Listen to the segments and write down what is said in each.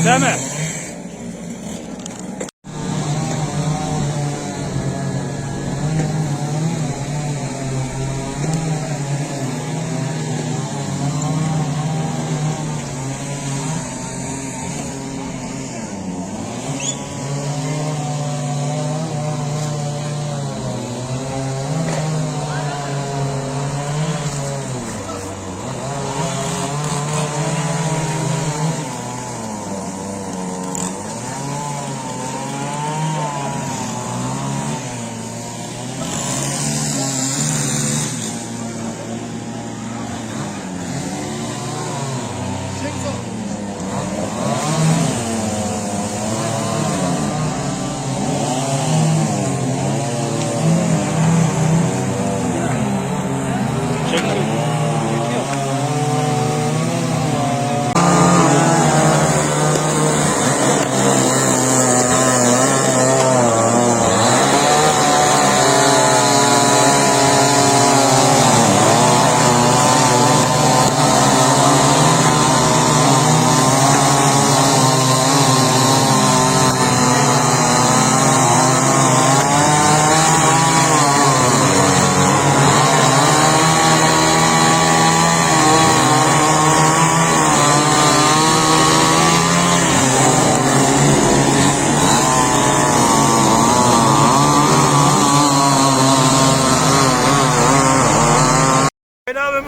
Yeter mi? Bela ve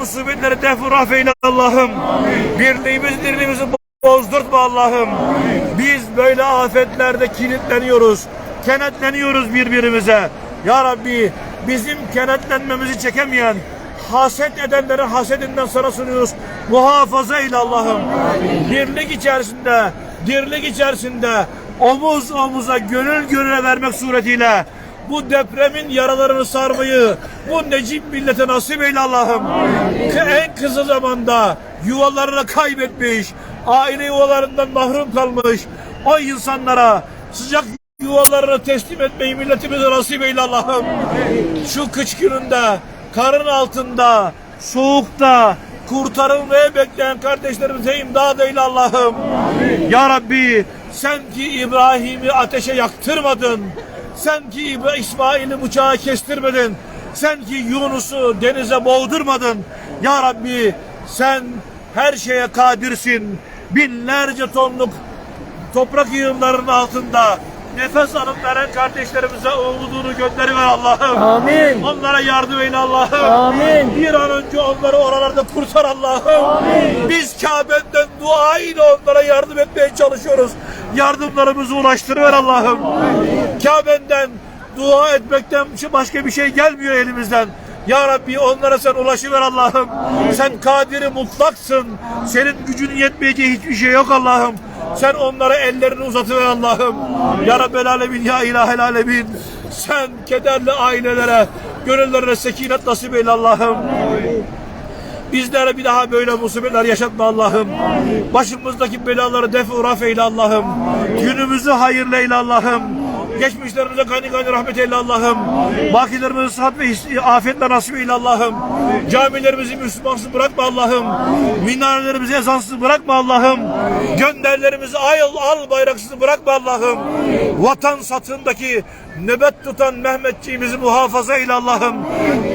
musibetleri defu rahfeyle Allah'ım. Birliğimizi dirliğimizi bozdurtma Allah'ım. Biz böyle afetlerde kilitleniyoruz. Kenetleniyoruz birbirimize. Ya Rabbi bizim kenetlenmemizi çekemeyen haset edenlerin hasedinden sana sunuyoruz. Muhafaza eyle Allah'ım. Birlik içerisinde, dirlik içerisinde omuz omuza gönül gönüle vermek suretiyle bu depremin yaralarını sarmayı bu Necip millete nasip eyle Allah'ım. En kısa zamanda yuvalarını kaybetmiş, aile yuvalarından mahrum kalmış o insanlara sıcak yuvalarını teslim etmeyi milletimize nasip eyle Allah'ım. Şu kış gününde, karın altında, soğukta kurtarılmaya bekleyen kardeşlerimize imdad eyle Allah'ım. Ya Rabbi sen ki İbrahim'i ateşe yaktırmadın. Sen ki İsmail'i bıçağa kestirmedin. Sen ki Yunus'u denize boğdurmadın. Ya Rabbi sen her şeye kadirsin. Binlerce tonluk toprak yığınlarının altında nefes alıp veren kardeşlerimize umudunu gönderiver Allah'ım. Amin. Onlara yardım eyle Allah'ım. Amin. Bir an önce onları oralarda kurtar Allah'ım. Biz Kabe'den dua ile onlara yardım etmeye çalışıyoruz. Yardımlarımızı ulaştırıver Allah'ım. Kabe'den dua etmekten başka bir şey gelmiyor elimizden. Ya Rabbi onlara sen ulaşıver Allah'ım. Sen kadiri mutlaksın. Senin gücünün yetmeyeceği hiçbir şey yok Allah'ım. Sen onlara ellerini uzatıver Allah'ım. Ya Rabbel Alemin, Ya İlahel Alemin. Sen kederli ailelere, gönüllerine sekinet nasip eyle Allah'ım. Bizlere bir daha böyle musibetler yaşatma Allah'ım. Başımızdaki belaları defu raf eyle Allah'ım. Günümüzü hayırlı eyle Allah'ım. Geçmişlerimize gani gani rahmet eyle Allah'ım. Bakilerimizi sıhhat ve afiyetle nasip eyle Allah'ım. Camilerimizi Müslümansız bırakma Allah'ım. Minarelerimizi ezansız bırakma Allah'ım. Gönderlerimizi ay al, bayraksız bırakma Allah'ım. Vatan satındaki nöbet tutan Mehmetçiğimizi muhafaza eyle Allah'ım.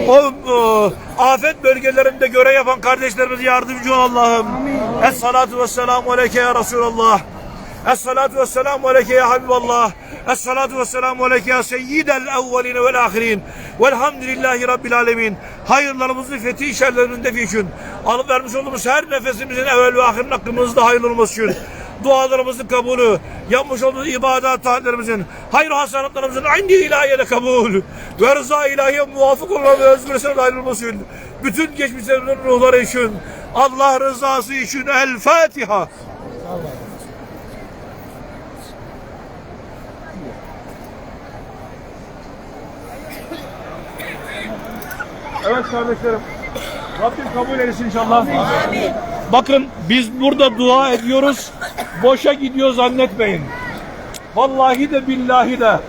O, o afet bölgelerinde görev yapan kardeşlerimize yardımcı ol Allah'ım. Es salatu ve selamu aleyke ya Resulallah. Esselatu vesselamu aleyke ya Habiballah. Esselatu vesselamu aleyke ya seyyidel evveline vel ahirin. Velhamdülillahi Rabbil alemin. Hayırlarımızı fethi şerlerinin defi için. Alıp vermiş olduğumuz her nefesimizin evvel ve ahirin hakkımızda hayırlı olması için. Dualarımızın kabulü, yapmış olduğumuz ibadet taatlerimizin, hayır hasanatlarımızın indi ilahiyede kabul ve rıza ilahiye muvafık olma ve özgürsene dahil olması için. Bütün geçmişlerimizin ruhları için, Allah rızası için El Fatiha. Evet kardeşlerim. Rabbim kabul etsin inşallah. Bakın biz burada dua ediyoruz. Boşa gidiyor zannetmeyin. Vallahi de billahi de